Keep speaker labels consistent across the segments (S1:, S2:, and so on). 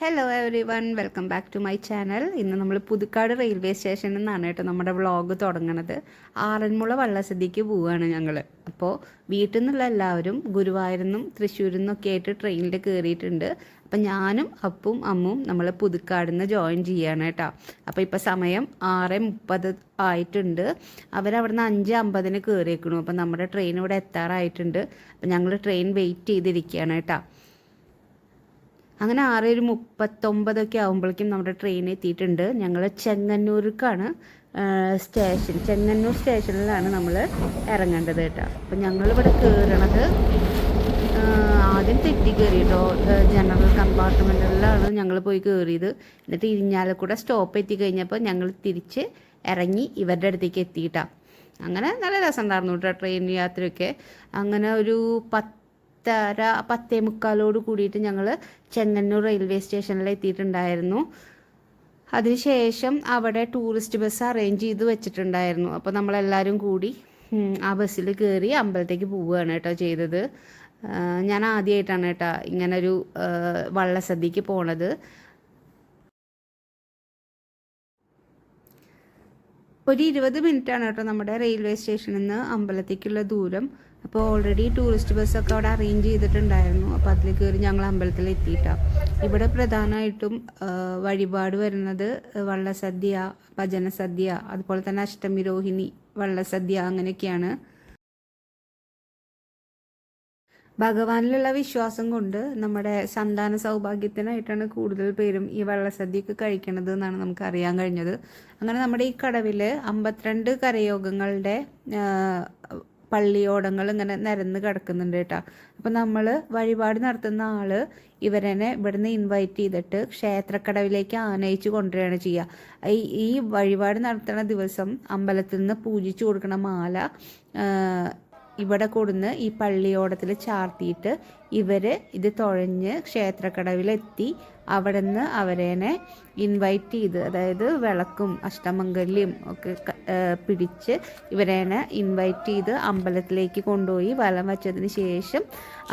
S1: Hello everyone welcome back to my channel ഇന്ന് നമ്മൾ Puthukkad railway സ്റ്റേഷനിൽ നിന്നാണ് കേട്ടോ നമ്മുടെ വ്ളോഗ് തുടങ്ങണത്. ആറന്മുള വള്ളസദ്യക്ക് പോവുകയാണ് ഞങ്ങൾ അപ്പോൾ വീട്ടിൽ നിന്നുള്ള എല്ലാവരും ഗുരുവായൂരിൽ നിന്നും തൃശ്ശൂരിൽ ആയിട്ട് ട്രെയിനിൽ കയറിയിട്ടുണ്ട് അപ്പം ഞാനും അപ്പും അമ്മും നമ്മൾ പുതുക്കാട് നിന്ന് ജോയിൻ ചെയ്യാണ് കേട്ടോ. അപ്പോൾ ഇപ്പോൾ സമയം ആറ് മുപ്പത് ആയിട്ടുണ്ട്. അവരവിടെ നിന്ന് അഞ്ച് അമ്പതിന് കയറിയേക്കണു അപ്പം നമ്മുടെ ട്രെയിൻ ഇവിടെ എത്താറായിട്ടുണ്ട്. അപ്പം ഞങ്ങൾ ട്രെയിൻ വെയിറ്റ് ചെയ്തിരിക്കുകയാണ് കേട്ടോ. അങ്ങനെ ആറ് ഒരു മുപ്പത്തൊമ്പതൊക്കെ ആകുമ്പോഴേക്കും നമ്മുടെ ട്രെയിൻ എത്തിയിട്ടുണ്ട്. ഞങ്ങൾ ചെങ്ങന്നൂർക്കാണ് സ്റ്റേഷൻ ചെങ്ങന്നൂർ സ്റ്റേഷനിലാണ് നമ്മൾ ഇറങ്ങേണ്ടത് കേട്ടോ. അപ്പം ഞങ്ങളിവിടെ കയറണത് ആദ്യം തെറ്റി കയറി കേട്ടോ ജനറൽ കമ്പാർട്ട്മെന്റിലാണ് ഞങ്ങൾ പോയി കയറിയത് എന്നിട്ട് ഇരിഞ്ഞാലക്കൂടെ സ്റ്റോപ്പ് എത്തി കഴിഞ്ഞപ്പോൾ ഞങ്ങൾ തിരിച്ച് ഇറങ്ങി ഇവരുടെ അടുത്തേക്ക് എത്തിയിട്ടാണ് അങ്ങനെ നല്ല രസം ഉണ്ടായിരുന്നു കേട്ടോ ട്രെയിൻ യാത്രയൊക്കെ. അങ്ങനെ ഒരു പത്ത് പത്തര പത്തേ മുക്കാലോട് കൂടിയിട്ട് ഞങ്ങൾ ചെങ്ങന്നൂർ റെയിൽവേ സ്റ്റേഷനിൽ എത്തിയിട്ടുണ്ടായിരുന്നു അതിനുശേഷം അവിടെ ടൂറിസ്റ്റ് ബസ് അറേഞ്ച് ചെയ്ത് വെച്ചിട്ടുണ്ടായിരുന്നു. അപ്പോൾ നമ്മളെല്ലാവരും കൂടി ആ ബസ്സിൽ കയറി അമ്പലത്തേക്ക് പോവുകയാണ് കേട്ടോ ചെയ്തത്. ഞാൻ ആദ്യമായിട്ടാണ് കേട്ടോ ഇങ്ങനൊരു വള്ളസദ്യക്ക് പോണത്. ഒരു ഇരുപത് മിനിറ്റാണ് കേട്ടോ നമ്മുടെ റെയിൽവേ സ്റ്റേഷനിൽ നിന്ന് അമ്പലത്തേക്കുള്ള ദൂരം. അപ്പോൾ ഓൾറെഡി ടൂറിസ്റ്റ് ബസ്സൊക്കെ അവിടെ അറേഞ്ച് ചെയ്തിട്ടുണ്ടായിരുന്നു. അപ്പോൾ അതിൽ കയറി ഞങ്ങൾ അമ്പലത്തിൽ എത്തിയിട്ടാണ് ഇവിടെ പ്രധാനമായിട്ടും വഴിപാട് വരുന്നത് വള്ളസദ്യ ഭജനസദ്യ അതുപോലെ തന്നെ അഷ്ടമി രോഹിണി വള്ളസദ്യ അങ്ങനെയൊക്കെയാണ്. ഭഗവാനിലുള്ള വിശ്വാസം കൊണ്ട് നമ്മുടെ സന്താന സൗഭാഗ്യത്തിനായിട്ടാണ് കൂടുതൽ പേരും ഈ വള്ളസദ്യയൊക്കെ കഴിക്കണത് എന്നാണ് നമുക്ക് അറിയാൻ കഴിഞ്ഞത്. അങ്ങനെ നമ്മുടെ ഈ കടവിൽ അമ്പത്തിരണ്ട് കരയോഗങ്ങളുടെ പള്ളിയോടങ്ങൾ ഇങ്ങനെ നിരന്ന് കിടക്കുന്നുണ്ട് കേട്ടോ. അപ്പം നമ്മൾ വഴിപാട് നടത്തുന്ന ആൾ ഇവരനെ ഇവിടുന്ന് ഇൻവൈറ്റ് ചെയ്തിട്ട് ക്ഷേത്രക്കടവിലേക്ക് ആനയിച്ച് കൊണ്ടുവരികയാണ് ചെയ്യുക ഈ ഈ വഴിപാട് നടത്തുന്ന ദിവസം അമ്പലത്തിൽ നിന്ന് പൂജിച്ചു കൊടുക്കുന്ന മാല ഇവിടെ കൊടുന്ന് ഈ പള്ളിയോടത്തിൽ ചാർത്തിയിട്ട് ഇവർ ഇത് തുഴഞ്ഞ് ക്ഷേത്രക്കടവിലെത്തി അവിടെ നിന്ന് അവരേനെ ഇൻവൈറ്റ് ചെയ്ത് അതായത് വിളക്കും അഷ്ടമംഗല്യം ഒക്കെ പിടിച്ച് ഇവരേനെ ഇൻവൈറ്റ് ചെയ്ത് അമ്പലത്തിലേക്ക് കൊണ്ടുപോയി വലം വച്ചതിന് ശേഷം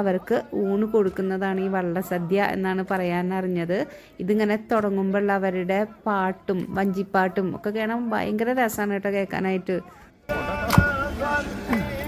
S1: അവർക്ക് ഊണ് കൊടുക്കുന്നതാണ് ഈ വള്ളസദ്യ എന്നാണ് പറയാൻ അറിഞ്ഞത്. ഇതിങ്ങനെ തുടങ്ങുമ്പോൾ അവരുടെ പാട്ടും വഞ്ചിപ്പാട്ടും ഒക്കെ കേണം ഭയങ്കര രസമാണ് കേട്ടോ കേൾക്കാനായിട്ട്.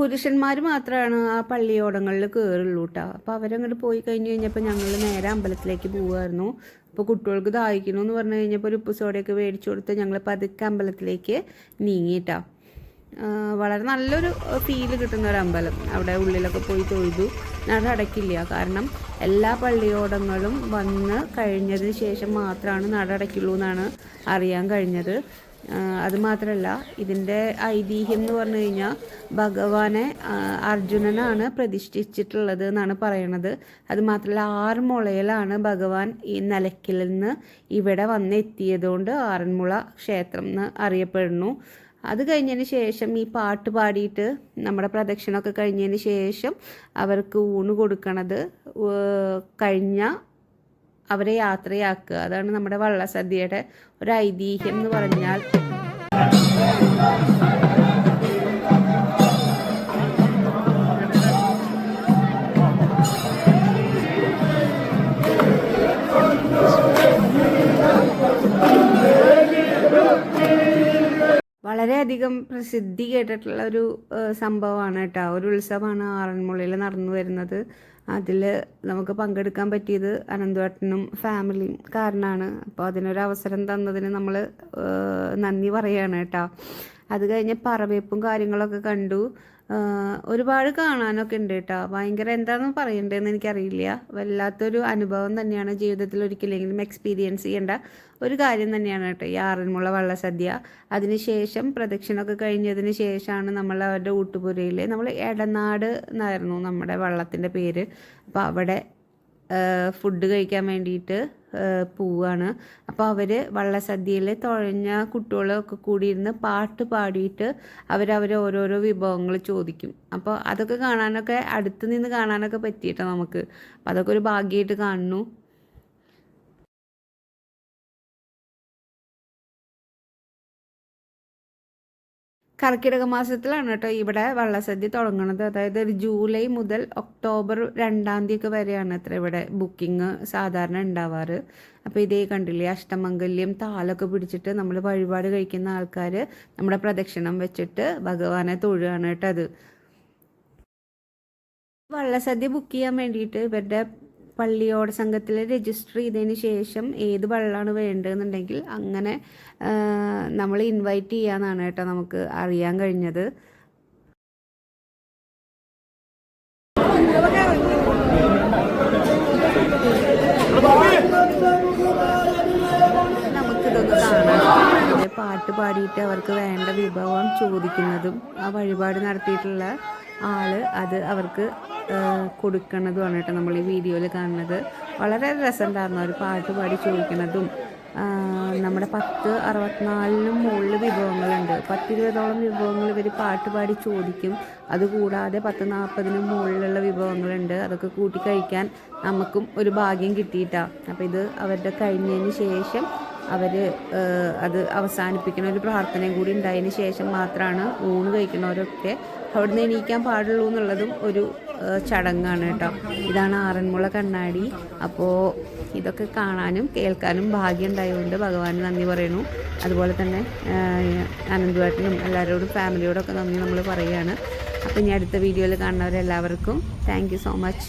S1: പുരുഷന്മാർ മാത്രമാണ് ആ പള്ളിയോടങ്ങളിൽ കയറുള്ളൂ കേട്ടോ അപ്പോൾ അവരങ്ങോട്ട് പോയി കഴിഞ്ഞ് കഴിഞ്ഞപ്പോൾ ഞങ്ങൾ നേരെ അമ്പലത്തിലേക്ക് പോവുമായിരുന്നു അപ്പോൾ കുട്ടികൾക്ക് ദാഹിക്കണമെന്ന് പറഞ്ഞു കഴിഞ്ഞപ്പോൾ ഒരു ഉപ്പ് സോഡയൊക്കെ മേടിച്ചു കൊടുത്ത് ഞങ്ങൾ പതുക്കെ അമ്പലത്തിലേക്ക് നീങ്ങിയിട്ടാ വളരെ നല്ലൊരു ഫീൽ കിട്ടുന്ന ഒരു അമ്പലം. അവിടെ ഉള്ളിലൊക്കെ പോയി തൊഴുതു. നട അടയ്ക്കില്ല. കാരണം എല്ലാ പള്ളിയോടങ്ങളും വന്ന് കഴിഞ്ഞതിന് ശേഷം മാത്രമാണ് നട അടയ്ക്കുള്ളൂ എന്നാണ് അറിയാൻ കഴിഞ്ഞത്. അതുമാത്രമല്ല ഇതിന്റെ ഐതിഹ്യം എന്ന് പറഞ്ഞു കഴിഞ്ഞാൽ ഭഗവാനെ അർജുനനാണ് പ്രതിഷ്ഠിച്ചിട്ടുള്ളത് എന്നാണ് പറയണത്. അതുമാത്രമല്ല ആറന്മുളയിലാണ് ഭഗവാൻ ഈ നിലയ്ക്കിൽ നിന്ന് ഇവിടെ വന്നെത്തിയതുകൊണ്ട് ആറന്മുള ക്ഷേത്രം എന്ന് അറിയപ്പെടുന്നു. അത് കഴിഞ്ഞതിന് ശേഷം ഈ പാട്ട് പാടിയിട്ട് നമ്മുടെ പ്രദക്ഷിണമൊക്കെ കഴിഞ്ഞതിന് ശേഷം അവർക്ക് ഊണ് കൊടുക്കണത് കഴിഞ്ഞ അവരെ യാത്രയാക്കുക. അതാണ് നമ്മുടെ വള്ളസദ്യയുടെ ഒരു ഐതിഹ്യം എന്ന് പറഞ്ഞാൽ. വളരെയധികം പ്രസിദ്ധി കേട്ടിട്ടുള്ള ഒരു സംഭവമാണ് കേട്ടോ. ഒരു ഉത്സവമാണ് ആറന്മുളയിൽ നടന്നു വരുന്നത്. അതിൽ നമുക്ക് പങ്കെടുക്കാൻ പറ്റിയത് അനന്തവേട്ടനും ഫാമിലിയും കാരണമാണ് അപ്പോൾ അതിനൊരു അവസരം തന്നതിന് നമ്മൾ നന്ദി പറയുകയാണ് കേട്ടോ. അത് കഴിഞ്ഞ് പറവേപ്പും കാര്യങ്ങളൊക്കെ കണ്ടു. ഒരുപാട് കാണാനൊക്കെ ഉണ്ട് കേട്ടോ ഭയങ്കര എന്താണെന്ന് പറയണ്ടതെന്ന് എനിക്കറിയില്ല. വല്ലാത്തൊരു അനുഭവം തന്നെയാണ് ജീവിതത്തിൽ ഒരിക്കലെങ്കിലും എക്സ്പീരിയൻസ് ചെയ്യേണ്ട ഒരു കാര്യം തന്നെയാണ് കേട്ടോ ഈ ആറന്മുള വള്ളസദ്യ. അതിനുശേഷം പ്രദക്ഷിണമൊക്കെ കഴിഞ്ഞതിന് ശേഷമാണ് നമ്മൾ അവരുടെ ഊട്ടുപുരയിൽ നമ്മൾ എടനാട് എന്നായിരുന്നു നമ്മുടെ വള്ളത്തിന്റെ പേര്. അപ്പോൾ അവിടെ ഫുഡ് കഴിക്കാൻ വേണ്ടിയിട്ട് പോവാണ്. അപ്പോൾ അവർ വള്ളസദ്യയിൽ തുഴഞ്ഞ കുട്ടികളൊക്കെ കൂടിയിരുന്ന് പാട്ട് പാടിയിട്ട് അവരവർ ഓരോരോ വിഭവങ്ങൾ ചോദിക്കും. അപ്പോൾ അതൊക്കെ കാണാനൊക്കെ അടുത്ത് നിന്ന് കാണാനൊക്കെ പറ്റിയിട്ടോ നമുക്ക്. അപ്പോൾ അതൊക്കെ ഒരു ഭാഗ്യമായിട്ട് കാണുന്നു. കർക്കിടക മാസത്തിലാണ് കേട്ടോ ഇവിടെ വള്ളസദ്യ തുടങ്ങുന്നത് അതായത് ഒരു ജൂലൈ മുതൽ ഒക്ടോബർ രണ്ടാം തീയതി ഒക്കെ വരെയാണ് അത്ര ഇവിടെ ബുക്കിംഗ് സാധാരണ ഉണ്ടാവാറ്. അപ്പോൾ ഇതേ കണ്ടില്ലേ അഷ്ടമംഗല്യം താലൊക്കെ പിടിച്ചിട്ട് നമ്മൾ വഴിപാട് കഴിക്കുന്ന ആൾക്കാർ നമ്മുടെ പ്രദക്ഷിണം വെച്ചിട്ട് ഭഗവാനെ തൊഴുകയാണ് കേട്ടോ അത് വള്ളസദ്യ ബുക്ക് ചെയ്യാൻ വേണ്ടിയിട്ട് ഇവരുടെ പള്ളിയോട സംഘത്തിൽ രജിസ്റ്റർ ചെയ്തതിന് ശേഷം ഏത് വെള്ളമാണ് വേണ്ടതെന്നുണ്ടെങ്കിൽ അങ്ങനെ നമ്മൾ ഇൻവൈറ്റ് ചെയ്യാന്നാണ് കേട്ടോ നമുക്ക് അറിയാൻ കഴിഞ്ഞത്. പാട്ട് പാടിയിട്ട് അവർക്ക് വേണ്ട വിഭവം ചോദിക്കുന്നതും ആ വഴിപാട് നടത്തിയിട്ടുള്ള ആൾ അത് അവർക്ക് കൊടുക്കുന്നതുമാണ് കേട്ടോ നമ്മൾ ഈ വീഡിയോയിൽ കാണുന്നത്. വളരെ രസമുണ്ടായിരുന്നു അവർ പാട്ട് പാടി ചോദിക്കുന്നതും നമ്മുടെ പത്ത് അറുപത്തിനാലിനും മുകളിൽ വിഭവങ്ങളുണ്ട്. പത്തിരുപതോളം വിഭവങ്ങൾ ഇവർ പാട്ട് പാടി ചോദിക്കും. അതുകൂടാതെ പത്ത് നാൽപ്പതിനും മുകളിലുള്ള വിഭവങ്ങളുണ്ട്. അതൊക്കെ കൂട്ടി കഴിക്കാൻ നമുക്കും ഒരു ഭാഗ്യം കിട്ടിയിട്ടാണ് അപ്പോൾ ഇത് അവരുടെ കഴിഞ്ഞതിന് ശേഷം അവർ അത് അവസാനിപ്പിക്കുന്ന ഒരു പ്രാർത്ഥനയും കൂടി ഉണ്ടായതിന് ശേഷം മാത്രമാണ് ഊണ് കഴിക്കുന്നവരൊക്കെ അവിടുന്ന് എണീക്കാൻ പാടുള്ളൂ എന്നുള്ളതും ഒരു ചടങ്ങാണ് കേട്ടോ. ഇതാണ് ആറന്മുള കണ്ണാടി. അപ്പോൾ ഇതൊക്കെ കാണാനും കേൾക്കാനും ഭാഗ്യം ഉണ്ടായതുകൊണ്ട് ഭഗവാന് നന്ദി പറയുന്നു. അതുപോലെ തന്നെ അനന്തുവാട്ടിനും എല്ലാവരോടും ഫാമിലിയോടൊക്കെ നന്ദി നമ്മൾ പറയുകയാണ്. അപ്പോൾ ഇനി അടുത്ത വീഡിയോയിൽ കാണുന്നവരെല്ലാവർക്കും താങ്ക് സോ മച്ച്